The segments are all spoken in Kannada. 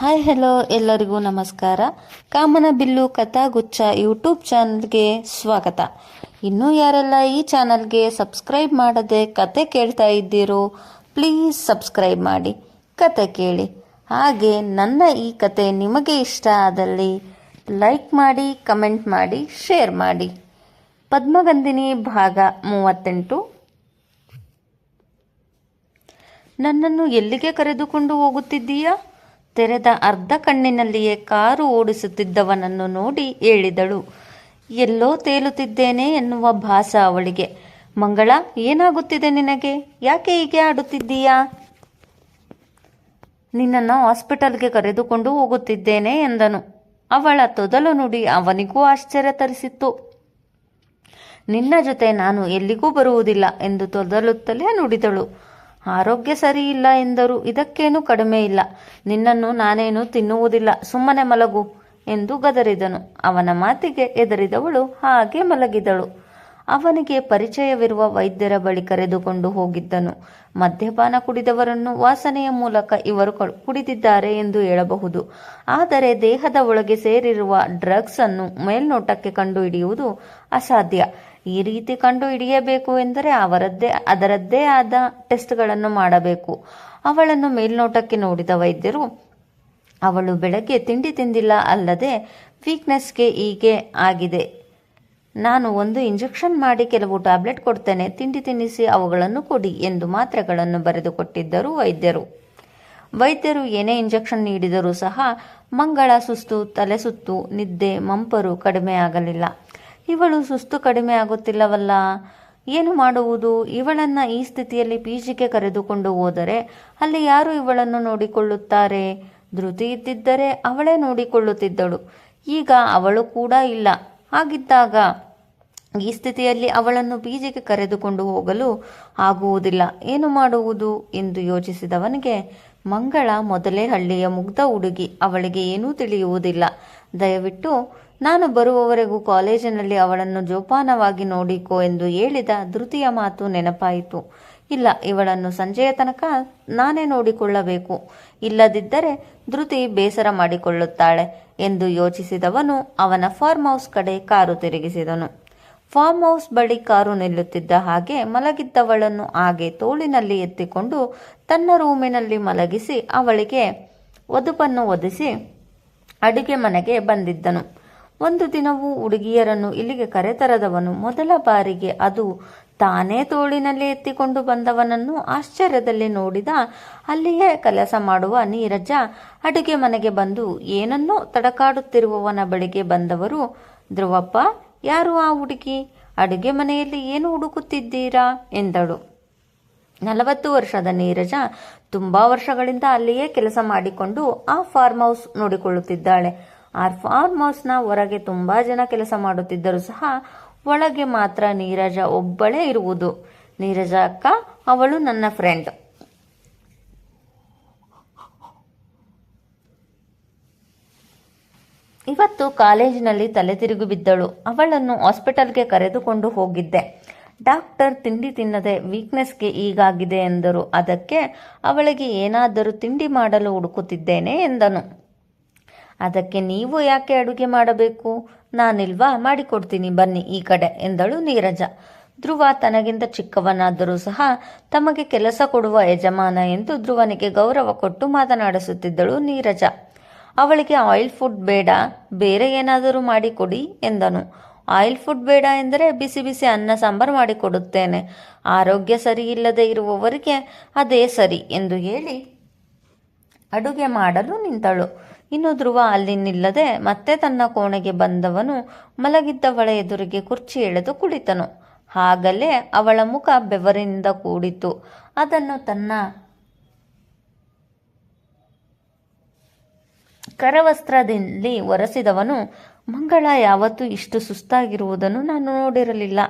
ಹಾಯ್ ಹಲೋ ಎಲ್ಲರಿಗೂ ನಮಸ್ಕಾರ. ಕಾಮನ ಬಿಲ್ಲು ಕಥಾಗುಚ್ಛ ಯೂಟ್ಯೂಬ್ ಚಾನಲ್ಗೆ ಸ್ವಾಗತ. ಇನ್ನೂ ಯಾರೆಲ್ಲ ಈ ಚಾನಲ್ಗೆ ಸಬ್ಸ್ಕ್ರೈಬ್ ಮಾಡದೆ ಕತೆ ಕೇಳ್ತಾ ಇದ್ದೀರೋ ಪ್ಲೀಸ್ ಸಬ್ಸ್ಕ್ರೈಬ್ ಮಾಡಿ, ಕತೆ ಕೇಳಿ. ಹಾಗೆ ನನ್ನ ಈ ಕತೆ ನಿಮಗೆ ಇಷ್ಟ ಆದಲ್ಲಿ ಲೈಕ್ ಮಾಡಿ ಕಮೆಂಟ್ ಮಾಡಿ ಶೇರ್ ಮಾಡಿ. ಪದ್ಮಗಂಧಿನಿ ಭಾಗ ಮೂವತ್ತೆಂಟು. ನನ್ನನ್ನು ಎಲ್ಲಿಗೆ ಕರೆದುಕೊಂಡು ಹೋಗುತ್ತಿದ್ದೀಯಾ? ತೆರೆದ ಅರ್ಧ ಕಣ್ಣಿನಲ್ಲಿಯೇ ಕಾರು ಓಡಿಸುತ್ತಿದ್ದವನನ್ನು ನೋಡಿ ಹೇಳಿದಳು. ಎಲ್ಲೋ ತೇಲುತ್ತಿದ್ದೇನೆ ಎನ್ನುವ ಭಾಸ ಅವಳಿಗೆ. ಮಂಗಳ, ಏನಾಗುತ್ತಿದೆ ನಿನಗೆ? ಯಾಕೆ ಹೀಗೆ ಆಡುತ್ತಿದ್ದೀಯಾ? ನಿನ್ನನ್ನು ಹಾಸ್ಪಿಟಲ್ಗೆ ಕರೆದುಕೊಂಡು ಹೋಗುತ್ತಿದ್ದೇನೆ ಎಂದನು. ಅವಳ ತೊದಲು ನುಡಿ ಅವನಿಗೂ ಆಶ್ಚರ್ಯ ತರಿಸಿತ್ತು. ನಿನ್ನ ಜೊತೆ ನಾನು ಎಲ್ಲಿಗೂ ಬರುವುದಿಲ್ಲ ಎಂದು ತೊದಲುತ್ತಲೇ ನುಡಿದಳು. ಆರೋಗ್ಯ ಸರಿ ಇಲ್ಲ ಎಂದರು. ಇದಕ್ಕೇನು ಕಡಿಮೆ ಇಲ್ಲ. ನಿನ್ನನ್ನು ನಾನೇನು ತಿನ್ನುವುದಿಲ್ಲ. ಸುಮ್ಮನೆ ಮಲಗು ಎಂದು ಗದರಿದನು. ಅವನ ಮಾತಿಗೆ ಎದರಿದವಳು ಹಾಗೆ ಮಲಗಿದಳು. ಅವನಿಗೆ ಪರಿಚಯವಿರುವ ವೈದ್ಯರ ಬಳಿ ಕರೆದುಕೊಂಡು ಹೋಗಿದ್ದನು. ಮದ್ಯಪಾನ ಕುಡಿದವರನ್ನು ವಾಸನೆಯ ಮೂಲಕ ಇವರು ಕುಡಿದಿದ್ದಾರೆ ಎಂದು ಹೇಳಬಹುದು. ಆದರೆ ದೇಹದ ಒಳಗೆ ಸೇರಿರುವ ಡ್ರಗ್ಸ್ ಅನ್ನು ಮೇಲ್ನೋಟಕ್ಕೆ ಕಂಡುಹಿಡಿಯುವುದು ಅಸಾಧ್ಯ. ಈ ರೀತಿ ಕಂಡು ಹಿಡಿಯಬೇಕು ಎಂದರೆ ಅವರದ್ದೇ, ಅದರದ್ದೇ ಆದ ಟೆಸ್ಟ್ಗಳನ್ನು ಮಾಡಬೇಕು. ಅವಳನ್ನು ಮೇಲ್ನೋಟಕ್ಕೆ ನೋಡಿದ ವೈದ್ಯರು, ಅವಳು ಬೆಳಗ್ಗೆ ತಿಂಡಿ ತಿಂದಿಲ್ಲ ಅಲ್ಲದೆ ವೀಕ್ನೆಸ್ಗೆ ಹೀಗೆ ಆಗಿದೆ. ನಾನು ಒಂದು ಇಂಜೆಕ್ಷನ್ ಮಾಡಿ ಕೆಲವು ಟ್ಯಾಬ್ಲೆಟ್ ಕೊಡ್ತೇನೆ, ತಿಂಡಿ ತಿನ್ನಿಸಿ ಅವುಗಳನ್ನು ಕೊಡಿ ಎಂದು ಮಾತ್ರೆಗಳನ್ನು ಬರೆದುಕೊಟ್ಟಿದ್ದರು ವೈದ್ಯರು. ವೈದ್ಯರು ಏನೇ ಇಂಜೆಕ್ಷನ್ ನೀಡಿದರೂ ಸಹ ಮಂಗಳ ಸುಸ್ತು ತಲೆಸುತ್ತು ನಿದ್ದೆ, ಮಂಪರು ಕಡಿಮೆ ಆಗಲಿಲ್ಲ ಇವಳು ಸುಸ್ತು ಕಡಿಮೆ ಆಗುತ್ತಿಲ್ಲವಲ್ಲ? ಏನು ಮಾಡುವುದು? ಇವಳನ್ನ ಈ ಸ್ಥಿತಿಯಲ್ಲಿ ಪಿಜಿಗೆ ಕರೆದುಕೊಂಡು ಹೋದರೆ ಅಲ್ಲಿ ಯಾರು ಇವಳನ್ನು ನೋಡಿಕೊಳ್ಳುತ್ತಾರೆ? ಧೃತಿ ಇದ್ದಿದ್ದರೆ ಅವಳೇ ನೋಡಿಕೊಳ್ಳುತ್ತಿದ್ದಳು. ಈಗ ಅವಳು ಕೂಡ ಇಲ್ಲ. ಹಾಗಿದ್ದಾಗ ಈ ಸ್ಥಿತಿಯಲ್ಲಿ ಅವಳನ್ನು ಬೀಜಿಗೆ ಕರೆದುಕೊಂಡು ಹೋಗಲು ಆಗುವುದಿಲ್ಲ. ಏನು ಮಾಡುವುದು? ಎಂದು ಯೋಚಿಸಿದವನಿಗೆ, ಮಂಗಳ ಮೊದಲೇ ಹಳ್ಳಿಯ ಮುಗ್ಧ ಹುಡುಗಿ ಅವಳಿಗೆ ಏನೂ ತಿಳಿಯುವುದಿಲ್ಲ. ದಯವಿಟ್ಟು ನಾನು ಬರುವವರೆಗೂ ಕಾಲೇಜಿನಲ್ಲಿ ಅವಳನ್ನು ಜೋಪಾನವಾಗಿ ನೋಡಿಕೋ ಎಂದು ಹೇಳಿದ ಧೃತಿಯ ಮಾತು ನೆನಪಾಯಿತು. ಇಲ್ಲ, ಇವಳನ್ನು ಸಂಜೆಯ ತನಕ ನಾನೇ ನೋಡಿಕೊಳ್ಳಬೇಕು. ಇಲ್ಲದಿದ್ದರೆ ಧೃತಿ ಬೇಸರ ಮಾಡಿಕೊಳ್ಳುತ್ತಾಳೆ ಎಂದು ಯೋಚಿಸಿದವನು ಅವನ ಫಾರ್ಮ್ ಹೌಸ್ ಕಡೆ ಕಾರು ತಿರುಗಿಸಿದನು. ಫಾರ್ಮ್ ಹೌಸ್ ಬಳಿ ಕಾರು ನಿಲ್ಲುತ್ತಿದ್ದ ಹಾಗೆ ಮಲಗಿದ್ದವಳನ್ನು ಹಾಗೆ ತೋಳಿನಲ್ಲಿ ಎತ್ತಿಕೊಂಡು ತನ್ನ ರೂಮಿನಲ್ಲಿ ಮಲಗಿಸಿ ಅವಳಿಗೆ ಒದುಪನ್ನು ಒದಿಸಿ ಅಡುಗೆ ಮನೆಗೆ ಬಂದಿದ್ದನು. ಒಂದು ದಿನವೂ ಹುಡುಗಿಯರನ್ನು ಇಲ್ಲಿಗೆ ಕರೆತರದವನು. ಮೊದಲ ಬಾರಿಗೆ ಅದು ತಾನೇ ತೋಳಿನಲ್ಲಿ ಎತ್ತಿಕೊಂಡು ಬಂದವನನ್ನು ಆಶ್ಚರ್ಯದಲ್ಲಿ ನೋಡಿದ ಅಲ್ಲಿಯೇ ಕೆಲಸ ಮಾಡುವ ನೀರಜ ಅಡುಗೆ ಮನೆಗೆ ಬಂದು ಏನನ್ನೋ ತಡಕಾಡುತ್ತಿರುವವನ ಬಳಿಗೆ ಬಂದವರು, ಧ್ರುವಪ್ಪ, ಯಾರು ಆ ಹುಡುಗಿ? ಅಡುಗೆ ಮನೆಯಲ್ಲಿ ಏನು ಹುಡುಕುತ್ತಿದ್ದೀರಾ? ಎಂದಳು. ನಲವತ್ತು ವರ್ಷದ ನೀರಜ ತುಂಬಾ ವರ್ಷಗಳಿಂದ ಅಲ್ಲಿಯೇ ಕೆಲಸ ಮಾಡಿಕೊಂಡು ಆ ಫಾರ್ಮ್ ಹೌಸ್ ನೋಡಿಕೊಳ್ಳುತ್ತಿದ್ದಾಳೆ. ಆ ಫಾರ್ಮ್ ಹೌಸ್ನ ಹೊರಗೆ ತುಂಬಾ ಜನ ಕೆಲಸ ಮಾಡುತ್ತಿದ್ದರೂ ಸಹ ಒಳಗೆ ಮಾತ್ರ ನೀರಜ ಒಬ್ಬಳೇ ಇರುವುದು. ನೀರಜ ಅಕ್ಕ, ಅವಳು ನನ್ನ ಫ್ರೆಂಡ್ ಇವತ್ತು ಕಾಲೇಜಿನಲ್ಲಿ ತಲೆ ತಿರುಗು ಬಿದ್ದಳು. ಅವಳನ್ನು ಹಾಸ್ಪಿಟಲ್ಗೆ ಕರೆದುಕೊಂಡು ಹೋಗಿದ್ದೆ. ಡಾಕ್ಟರ್ ತಿಂಡಿ ತಿನ್ನದೆ ವೀಕ್ನೆಸ್ಗೆ ಈಗಾಗಿದೆ ಎಂದರು. ಅದಕ್ಕೆ ಅವಳಿಗೆ ಏನಾದರೂ ತಿಂಡಿ ಮಾಡಲು ಹುಡುಕುತ್ತಿದ್ದೇನೆ ಎಂದನು. ಅದಕ್ಕೆ ನೀವು ಯಾಕೆ ಅಡುಗೆ ಮಾಡಬೇಕು? ನಾನಿಲ್ವಾ? ಮಾಡಿಕೊಡ್ತೀನಿ, ಬನ್ನಿ ಈ ಕಡೆ, ಎಂದಳು ನೀರಜ. ಧ್ರುವ ತನಗಿಂತ ಚಿಕ್ಕವನಾದರೂ ಸಹ ತಮಗೆ ಕೆಲಸ ಕೊಡುವ ಯಜಮಾನ ಎಂದು ಧ್ರುವನಿಗೆ ಗೌರವ ಕೊಟ್ಟು ಮಾತನಾಡಿಸುತ್ತಿದ್ದಳು ನೀರಜ. ಅವಳಿಗೆ ಆಯಿಲ್ ಫುಡ್ ಬೇಡ, ಬೇರೆ ಏನಾದರೂ ಮಾಡಿಕೊಡಿ, ಎಂದನು. ಆಯಿಲ್ ಫುಡ್ ಬೇಡ ಎಂದರೆ ಬಿಸಿ ಬಿಸಿ ಅನ್ನ ಸಾಂಬಾರು ಮಾಡಿಕೊಡುತ್ತೇನೆ. ಆರೋಗ್ಯ ಸರಿ ಇಲ್ಲದೆ ಇರುವವರಿಗೆ ಅದೇ ಸರಿ, ಎಂದು ಹೇಳಿ ಅಡುಗೆ ಮಾಡಲು ನಿಂತಳು. ಇನ್ನು ಧ್ರುವ ಅಲ್ಲಿ ನಿಲ್ಲದೆ ಮತ್ತೆ ತನ್ನ ಕೋಣೆಗೆ ಬಂದವನು ಮಲಗಿದ್ದವಳ ಎದುರಿಗೆ ಕುರ್ಚಿ ಎಳೆದು ಕುಳಿತನು. ಹಾಗಲೇ ಅವಳ ಮುಖ ಬೆವರಿನಿಂದ ಕೂಡಿತು. ಅದನ್ನು ತನ್ನ ಕರವಸ್ತ್ರದಲ್ಲಿ ಒರೆಸಿದವನು, ಮಂಗಳ, ಯಾವತ್ತೂ ಇಷ್ಟು ಸುಸ್ತಾಗಿರುವುದನ್ನು ನಾನು ನೋಡಿರಲಿಲ್ಲ.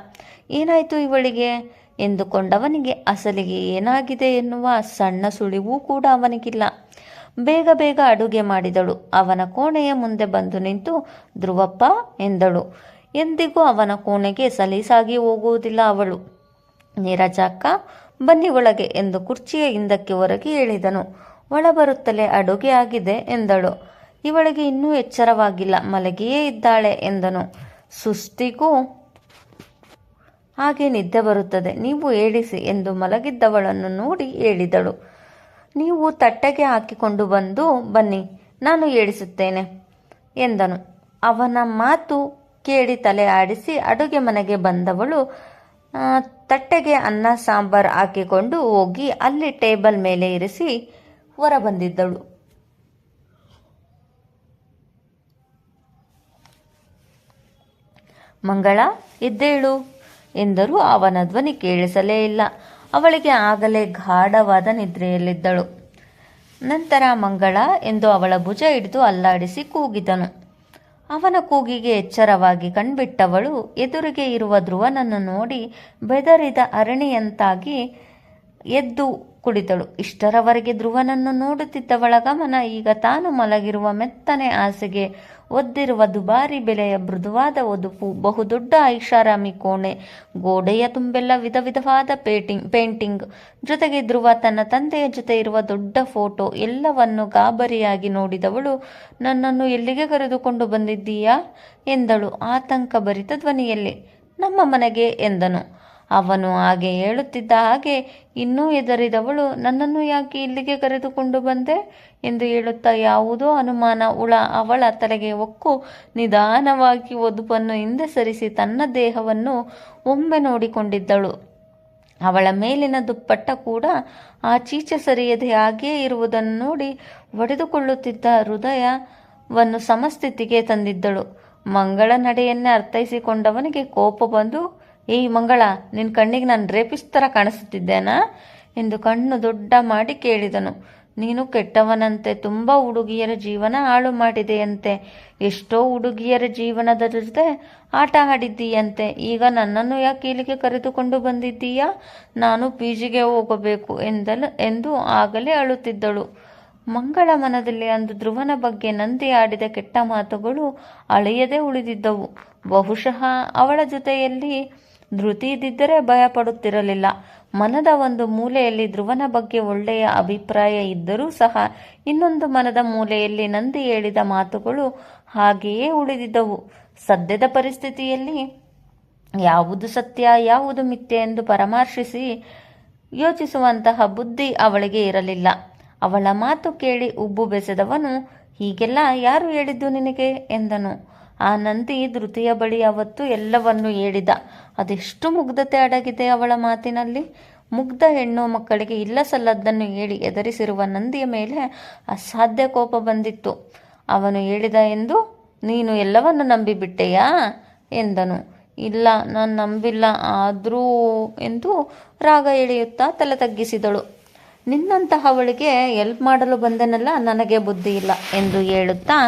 ಏನಾಯಿತು ಇವಳಿಗೆ? ಎಂದುಕೊಂಡವನಿಗೆ, ಅಸಲಿಗೆ ಏನಾಗಿದೆ ಎನ್ನುವ ಸಣ್ಣ ಸುಳಿವೂ ಕೂಡ ಅವನಿಗಿಲ್ಲ. ಬೇಗ ಬೇಗ ಅಡುಗೆ ಮಾಡಿದಳು. ಅವನ ಕೋಣೆಯ ಮುಂದೆ ಬಂದು ನಿಂತು, ಧ್ರುವಪ್ಪ, ಎಂದಳು. ಎಂದಿಗೂ ಅವನ ಕೋಣೆಗೆ ಸಲೀಸಾಗಿ ಹೋಗುವುದಿಲ್ಲ ಅವಳು. ನೀರಜಾಕ್ಕ ಬನ್ನಿ ಒಳಗೆ, ಎಂದು ಕುರ್ಚಿಯ ಹಿಂದಕ್ಕೆ ಹೊರಗೆ ಹೇಳಿದನು. ಒಳಬರುತ್ತಲೇ ಅಡುಗೆ ಆಗಿದೆ, ಎಂದಳು. ಇವಳಿಗೆ ಇನ್ನೂ ಎಚ್ಚರವಾಗಿಲ್ಲ, ಮಲಗಿಯೇ ಇದ್ದಾಳೆ, ಎಂದನು. ಸುಷ್ಟಿಗೂ ಹಾಗೆ ನಿದ್ದೆ ಬರುತ್ತದೆ, ನೀವು ಏಳಿಸಿ, ಎಂದು ಮಲಗಿದ್ದವಳನ್ನು ನೋಡಿ ಹೇಳಿದಳು. ನೀವು ತಟ್ಟೆಗೆ ಹಾಕಿಕೊಂಡು ಬಂದು ಬನ್ನಿ, ನಾನು ಏಳಿಸುತ್ತೇನೆ ಎಂದನು. ಅವನ ಮಾತು ಕೇಳಿ ತಲೆ ಆಡಿಸಿ ಅಡುಗೆ ಮನೆಗೆ ಬಂದವಳು ತಟ್ಟೆಗೆ ಅನ್ನ, ಸಾಂಬಾರ್ ಹಾಕಿಕೊಂಡು ಹೋಗಿ ಅಲ್ಲಿ ಟೇಬಲ್ ಮೇಲೆ ಇರಿಸಿ ಹೊರ ಬಂದಿದ್ದಳು ಮಂಗಳ, ಇದ್ದೇಳು? ಎಂದರೂ. ಅವನ ಧ್ವನಿ ಕೇಳಿಸಲೇ ಇಲ್ಲ. ಅವಳಿಗೆ ಆಗಲೇ ಗಾಢವಾದ ನಿದ್ರೆಯಲ್ಲಿದ್ದಳು. ನಂತರ ಮಂಗಳ ಎಂದು ಅವಳ ಭುಜ ಹಿಡಿದು ಅಲ್ಲಾಡಿಸಿ ಕೂಗಿದನು. ಅವನ ಕೂಗಿಗೆ ಎಚ್ಚರವಾಗಿ ಕಣ್ಬಿಟ್ಟವಳು ಎದುರಿಗೆ ಇರುವ ಧ್ರುವನನ್ನು ನೋಡಿ ಬೆದರಿದ ಅರಣಿಯಂತಾಗಿ ಎದ್ದು ಕುಳಿತಳು. ಇಷ್ಟರವರೆಗೆ ಧ್ರುವನನ್ನು ನೋಡುತ್ತಿದ್ದವಳ ಗಮನ ಈಗ ತಾನು ಮಲಗಿರುವ ಮೆತ್ತನೆ ಆಸೆಗೆ ಒದ್ದಿರುವ ದುಬಾರಿ ಬೆಲೆಯ ಮೃದುವಾದ ಒದುಪು ಬಹುದೊಡ್ಡ ಐಷಾರಾಮಿ ಕೋಣೆ, ಗೋಡೆಯ ತುಂಬೆಲ್ಲ ವಿಧ ವಿಧವಾದ ಪೇಟಿಂಗ್, ಪೇಂಟಿಂಗ್. ಜೊತೆಗೆ ಧ್ರುವ ತನ್ನ ತಂದೆಯ ಜೊತೆ ಇರುವ ದೊಡ್ಡ ಫೋಟೋ ಎಲ್ಲವನ್ನು ಗಾಬರಿಯಾಗಿ ನೋಡಿದವಳು, ನನ್ನನ್ನು ಎಲ್ಲಿಗೆ ಕರೆದುಕೊಂಡು ಬಂದಿದ್ದೀಯಾ? ಎಂದಳು ಆತಂಕ ಭರಿತ ಧ್ವನಿಯಲ್ಲಿ. ನಮ್ಮ ಮನೆಗೆ, ಎಂದನು. ಅವನು ಹಾಗೆ ಹೇಳುತ್ತಿದ್ದ ಹಾಗೆ ಇನ್ನೂ ಎದರಿದವಳು ನನ್ನನ್ನು ಯಾಕೆ ಇಲ್ಲಿಗೆ ಕರೆದುಕೊಂಡು ಬಂದೆ? ಎಂದು ಹೇಳುತ್ತಾ ಯಾವುದೋ ಅನುಮಾನ ಉಳ ಅವಳ ತಲೆಗೆ ಒಕ್ಕು ನಿಧಾನವಾಗಿ ಒದುಪನ್ನು ಹಿಂದೆ ಸರಿಸಿ ತನ್ನ ದೇಹವನ್ನು ಒಮ್ಮೆ ನೋಡಿಕೊಂಡಿದ್ದಳು. ಅವಳ ಮೇಲಿನ ದುಪ್ಪಟ್ಟ ಕೂಡ ಆಚೀಚೆ ಸರಿಯದೆ ಹಾಗೇ ಇರುವುದನ್ನು ನೋಡಿ ಒಡೆದುಕೊಳ್ಳುತ್ತಿದ್ದ ಹೃದಯವನ್ನು ಸಮಸ್ಥಿತಿಗೆ ತಂದಿದ್ದಳು. ಮಂಗಳ ನಡೆಯನ್ನೇ ಅರ್ಥೈಸಿಕೊಂಡವನಿಗೆ ಕೋಪ ಬಂದು ಏಯ್ ಮಂಗಳ ನಿನ್ನ ಕಣ್ಣಿಗೆ ನಾನು ರೇಪಿಸ್ ಥರ ಕಾಣಿಸುತ್ತಿದ್ದೇನಾ ಎಂದು ಕಣ್ಣು ದೊಡ್ಡ ಮಾಡಿ ಕೇಳಿದನು. ನೀನು ಕೆಟ್ಟವನಂತೆ, ತುಂಬ ಹುಡುಗಿಯರ ಜೀವನ ಹಾಳು ಮಾಡಿದೆಯಂತೆ. ಎಷ್ಟೋ ಹುಡುಗಿಯರ ಜೀವನದ ಜೊತೆ ಆಟ ಆಡಿದ್ದೀಯಂತೆ. ಈಗ ನನ್ನನ್ನು ಯಾಕೆ ಇಲ್ಲಿಗೆ ಕರೆದುಕೊಂಡು ಬಂದಿದ್ದೀಯಾ? ನಾನು ಪಿ ಜಿಗೆ ಹೋಗಬೇಕು ಎಂದಲು, ಎಂದು ಆಗಲೇ ಅಳುತ್ತಿದ್ದಳು. ಮಂಗಳ ಮನದಲ್ಲಿ ಅಂದು ಧ್ರುವನ ಬಗ್ಗೆ ನಂದಿ ಆಡಿದ ಕೆಟ್ಟ ಮಾತುಗಳು ಅಳೆಯದೇ ಉಳಿದಿದ್ದವು. ಬಹುಶಃ ಅವಳ ಜೊತೆಯಲ್ಲಿ ಧೃತಿ ಇದ್ದಿದ್ದರೆ ಭಯಪಡುತ್ತಿರಲಿಲ್ಲ ಮನದ ಒಂದು ಮೂಲೆಯಲ್ಲಿ ಧ್ರುವನ ಬಗ್ಗೆ ಒಳ್ಳೆಯ ಅಭಿಪ್ರಾಯ ಇದ್ದರೂ ಸಹ ಇನ್ನೊಂದು ಮನದ ಮೂಲೆಯಲ್ಲಿ ನಂದಿ ಹೇಳಿದ ಮಾತುಗಳು ಹಾಗೆಯೇ ಉಳಿದಿದ್ದವು. ಸದ್ಯದ ಪರಿಸ್ಥಿತಿಯಲ್ಲಿ ಯಾವುದು ಸತ್ಯ, ಯಾವುದು ಮಿಥ್ಯ ಎಂದು ಪರಾಮರ್ಶಿಸಿ ಯೋಚಿಸುವಂತಹ ಬುದ್ಧಿ ಅವಳಿಗೆ ಇರಲಿಲ್ಲ. ಅವಳ ಮಾತು ಕೇಳಿ ಉಬ್ಬು ಬೆಸೆದವನು, ಹೀಗೆಲ್ಲ ಯಾರು ಹೇಳಿದ್ದು ನಿನಗೆ? ಎಂದನು. ಆ ನಂದಿ ಧೃತಿಯ ಬಳಿ ಅವತ್ತು ಎಲ್ಲವನ್ನು ಹೇಳಿದ. ಅದೆಷ್ಟು ಮುಗ್ಧತೆ ಅಡಗಿದೆ ಅವಳ ಮಾತಿನಲ್ಲಿ. ಮುಗ್ಧ ಹೆಣ್ಣು ಮಕ್ಕಳಿಗೆ ಇಲ್ಲ ಸಲ್ಲದ್ದನ್ನು ಹೇಳಿ ಎದರಿಸಿರುವ ನಂದಿಯ ಮೇಲೆ ಅಸಾಧ್ಯ ಕೋಪ ಬಂದಿತ್ತು. ಅವನು ಹೇಳಿದ ಎಂದು, ನೀನು ಎಲ್ಲವನ್ನು ನಂಬಿಬಿಟ್ಟೆಯಾ? ಎಂದನು. ಇಲ್ಲ, ನಾನು ನಂಬಿಲ್ಲ ಆದರೂ, ಎಂದು ರಾಗ ಎಳೆಯುತ್ತಾ ತಲೆ ತಗ್ಗಿಸಿದಳು. ನಿನ್ನಂತಹವಳಿಗೆ ಎಲ್ಪ್ ಮಾಡಲು ಬಂದನಲ್ಲ, ನನಗೆ ಬುದ್ಧಿ ಇಲ್ಲ ಎಂದು ಹೇಳುತ್ತಾ,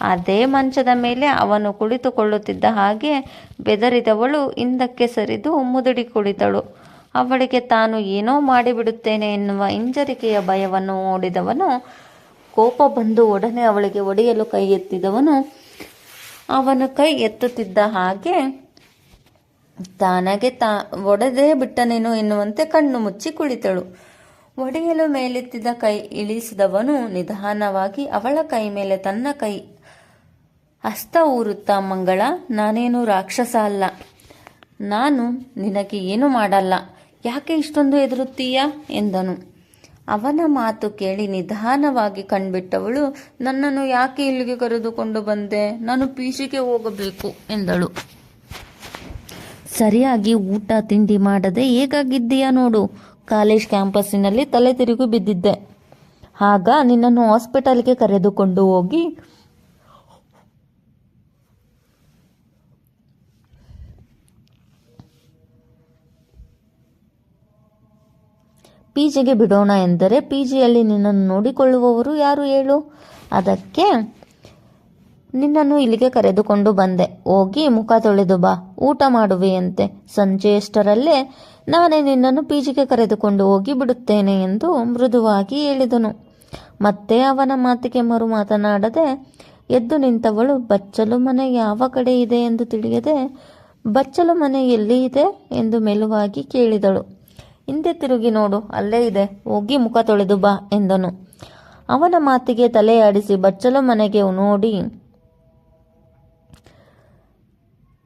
ಅದೇ ಮಂಚದ ಮೇಲೆ ಅವನು ಕುಳಿತುಕೊಳ್ಳುತ್ತಿದ್ದ ಹಾಗೆ ಬೆದರಿದವಳು ಹಿಂದಕ್ಕೆ ಸರಿದು ಮುದುಡಿ ಕುಳಿತಳು. ಅವಳಿಗೆ ತಾನು ಏನೋ ಮಾಡಿಬಿಡುತ್ತೇನೆ ಎನ್ನುವ ಹಿಂಜರಿಕೆಯ ಭಯವನ್ನು ಓಡಿದವನು ಕೋಪ ಬಂದು ಒಡನೆ ಅವಳಿಗೆ ಒಡೆಯಲು ಕೈ ಎತ್ತಿದವನು, ಅವನು ಕೈ ಎತ್ತುತ್ತಿದ್ದ ಹಾಗೆ, ತಾನಗೆ ತಾ, ಒಡೆದೇ ಬಿಟ್ಟನೇನು? ಎನ್ನುವಂತೆ ಕಣ್ಣು ಮುಚ್ಚಿ ಕುಳಿತಳು. ಒಡೆಯಲು ಮೇಲೆತ್ತಿದ ಕೈ ಇಳಿಸಿದವನು ನಿಧಾನವಾಗಿ ಅವಳ ಕೈ ಮೇಲೆ ತನ್ನ ಕೈ. ಹಸ್ತ ಊರುತ್ತಾ ಮಂಗಳ, ನಾನೇನು ರಾಕ್ಷಸ ಅಲ್ಲ. ನಾನು ನಿನಗೆ ಏನು ಮಾಡಲ್ಲ. ಯಾಕೆ ಇಷ್ಟೊಂದು ಹೆದರುತ್ತೀಯ? ಎಂದನು. ಅವನ ಮಾತು ಕೇಳಿ ನಿಧಾನವಾಗಿ ಕಣ್ಬಿಟ್ಟವಳು, ನನ್ನನ್ನು ಯಾಕೆ ಇಲ್ಲಿಗೆ ಕರೆದುಕೊಂಡು ಬಂದೆ? ನಾನು ಪೀಸಿಗೆ ಹೋಗಬೇಕು, ಎಂದಳು. ಸರಿಯಾಗಿ ಊಟ, ತಿಂಡಿ ಮಾಡದೆ ಹೇಗಾಗಿದ್ದೀಯಾ ನೋಡು? ಕಾಲೇಜ್ ಕ್ಯಾಂಪಸ್ಸಿನಲ್ಲಿ ತಲೆ ತಿರುಗಿ ಬಿದ್ದಿದ್ದೆ. ಆಗ ನಿನ್ನನ್ನು ಹಾಸ್ಪಿಟಲ್ಗೆ ಕರೆದುಕೊಂಡು ಹೋಗಿ ಪಿ ಜಿಗೆ ಬಿಡೋಣ ಎಂದರೆ ಪಿ ಜಿಯಲ್ಲಿ ನಿನ್ನನ್ನು ನೋಡಿಕೊಳ್ಳುವವರು ಯಾರು ಹೇಳು? ಅದಕ್ಕೆ ನಿನ್ನನ್ನು ಇಲ್ಲಿಗೆ ಕರೆದುಕೊಂಡು ಬಂದೆ. ಹೋಗಿ ಮುಖ ತೊಳೆದು ಬಾ. ಊಟ ಮಾಡುವೆಯಂತೆ ಸಂಜೆಯಷ್ಟರಲ್ಲೇ ನಾನೇ ನಿನ್ನನ್ನು ಪಿ ಜಿಗೆ ಕರೆದುಕೊಂಡು ಹೋಗಿ ಬಿಡುತ್ತೇನೆ ಎಂದು ಮೃದುವಾಗಿ ಹೇಳಿದನು. ಮತ್ತೆ ಅವನ ಮಾತಿಗೆ ಮರು ಮಾತನಾಡದೆ ಎದ್ದು ನಿಂತವಳು, ಬಚ್ಚಲು ಮನೆ ಯಾವ ಕಡೆ ಇದೆ ಎಂದು ತಿಳಿಯದೆ ಬಚ್ಚಲು ಮನೆ ಎಲ್ಲಿ ಇದೆ ಎಂದು ಮೆಲುವಾಗಿ ಕೇಳಿದಳು. ಹಿಂದೆ ತಿರುಗಿ ನೋಡು, ಅಲ್ಲೇ ಇದೆ. ಹೋಗಿ ಮುಖ ತೊಳೆದು ಬಾ ಎಂದನು. ಅವನ ಮಾತಿಗೆ ತಲೆಯಾಡಿಸಿ ಬಚ್ಚಲು ಮನೆಗೆ ನೋಡಿ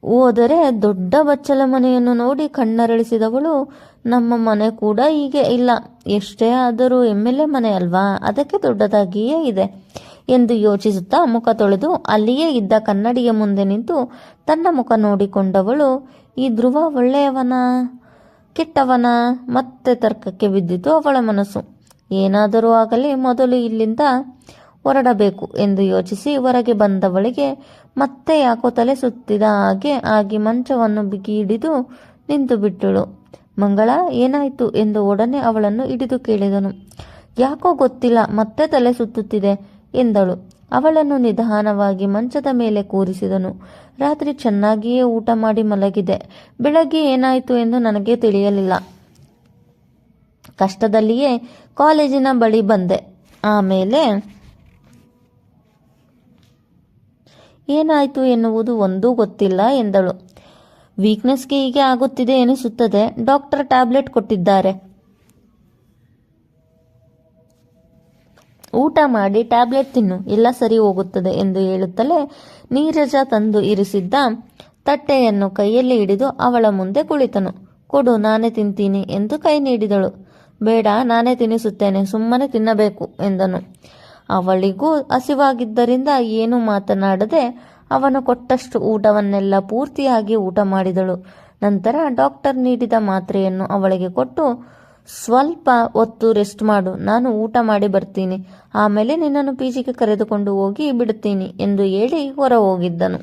ಹೋದರೆ ದೊಡ್ಡ ಬಚ್ಚಲ ಮನೆಯನ್ನು ನೋಡಿ ಕಣ್ಣರಳಿಸಿದವಳು, ನಮ್ಮ ಮನೆ ಕೂಡ ಹೀಗೆ ಇಲ್ಲ. ಎಷ್ಟೇ ಆದರೂ ಎಂ ಎಲ್ ಎ ಮನೆ ಅಲ್ವಾ? ಅದಕ್ಕೆ ದೊಡ್ಡದಾಗಿಯೇ ಇದೆ ಎಂದು ಯೋಚಿಸುತ್ತಾ ಮುಖ ತೊಳೆದು ಅಲ್ಲಿಯೇ ಇದ್ದ ಕನ್ನಡಿಯ ಮುಂದೆ ನಿಂತು ತನ್ನ ಮುಖ ನೋಡಿಕೊಂಡವಳು, ಈ ಧ್ರುವ ಒಳ್ಳೆಯವನ? ಕೆಟ್ಟವನ? ಮತ್ತೆ ತರ್ಕಕ್ಕೆ ಬಿದ್ದಿತು ಅವಳ ಮನಸ್ಸು. ಏನಾದರೂ ಆಗಲಿ ಮೊದಲು ಇಲ್ಲಿಂದ ಹೊರಡಬೇಕು ಎಂದು ಯೋಚಿಸಿ ಹೊರಗೆ ಬಂದವಳಿಗೆ ಮತ್ತೆ ಯಾಕೋ ತಲೆ ಸುತ್ತಿದ ಹಾಗೆ ಆಗಿ ಮಂಚವನ್ನು ಬಿಗಿ ಹಿಡಿದು ನಿಂತು ಬಿಟ್ಟಳು. ಮಂಗಳ, ಏನಾಯಿತು? ಎಂದು ಒಡನೆ ಅವಳನ್ನು ಹಿಡಿದು ಕೇಳಿದನು. ಯಾಕೋ ಗೊತ್ತಿಲ್ಲ, ಮತ್ತೆ ತಲೆ ಸುತ್ತುತ್ತಿದೆ, ಎಂದಳು. ಅವಳನ್ನು ನಿಧಾನವಾಗಿ ಮಂಚದ ಮೇಲೆ ಕೂರಿಸಿದನು. ರಾತ್ರಿ ಚೆನ್ನಾಗಿಯೇ ಊಟ ಮಾಡಿ ಮಲಗಿದೆ. ಬೆಳಗ್ಗೆ ಏನಾಯಿತು ಎಂದು ನನಗೆ ತಿಳಿಯಲಿಲ್ಲ. ಕಷ್ಟದಲ್ಲಿಯೇ ಕಾಲೇಜಿನ ಬಳಿ ಬಂದೆ. ಆಮೇಲೆ ಏನಾಯಿತು ಎನ್ನುವುದು ಒಂದೂ ಗೊತ್ತಿಲ್ಲ ಎಂದಳು. ವೀಕ್ನೆಸ್ಗೆ ಹೀಗೆ ಆಗುತ್ತಿದೆ ಎನಿಸುತ್ತದೆ. ಡಾಕ್ಟರ್ ಟ್ಯಾಬ್ಲೆಟ್ ಕೊಟ್ಟಿದ್ದಾರೆ. ಊಟ ಮಾಡಿ ಟ್ಯಾಬ್ಲೆಟ್ ತಿನ್ನು. ಎಲ್ಲ ಸರಿ ಹೋಗುತ್ತದೆ ಎಂದು ಹೇಳುತ್ತಲೇ ನೀರಜ ತಂದು ಇರಿಸಿದ್ದ ತಟ್ಟೆಯನ್ನು ಕೈಯಲ್ಲಿ ಹಿಡಿದು ಅವಳ ಮುಂದೆ ಕುಳಿತನು. ಕೊಡು, ನಾನೇ ತಿಂತೀನಿ ಎಂದು ಕೈ ನೀಡಿದಳು. ಬೇಡ, ನಾನೇ ತಿನ್ನಿಸುತ್ತೇನೆ ಸುಮ್ಮನೆ ತಿನ್ನಬೇಕು ಎಂದನು. ಅವಳಿಗೂ ಹಸಿವಾಗಿದ್ದರಿಂದ ಏನೂ ಮಾತನಾಡದೆ ಅವನು ಕೊಟ್ಟಷ್ಟು ಊಟವನ್ನೆಲ್ಲ ಪೂರ್ತಿಯಾಗಿ ಊಟ ಮಾಡಿದಳು. ನಂತರ ಡಾಕ್ಟರ್ ನೀಡಿದ ಮಾತ್ರೆಯನ್ನು ಅವಳಿಗೆ ಕೊಟ್ಟು, ಸ್ವಲ್ಪ ಹೊತ್ತು ರೆಸ್ಟ್ ಮಾಡು, ನಾನು ಊಟ ಮಾಡಿ ಬರ್ತೀನಿ. ಆಮೇಲೆ ನಿನ್ನನ್ನು ಪಿಜಿಗೆ ಕರೆದುಕೊಂಡು ಹೋಗಿ ಬಿಡುತ್ತೀನಿ ಎಂದು ಹೇಳಿ ಹೊರ ಹೋಗಿದ್ದನು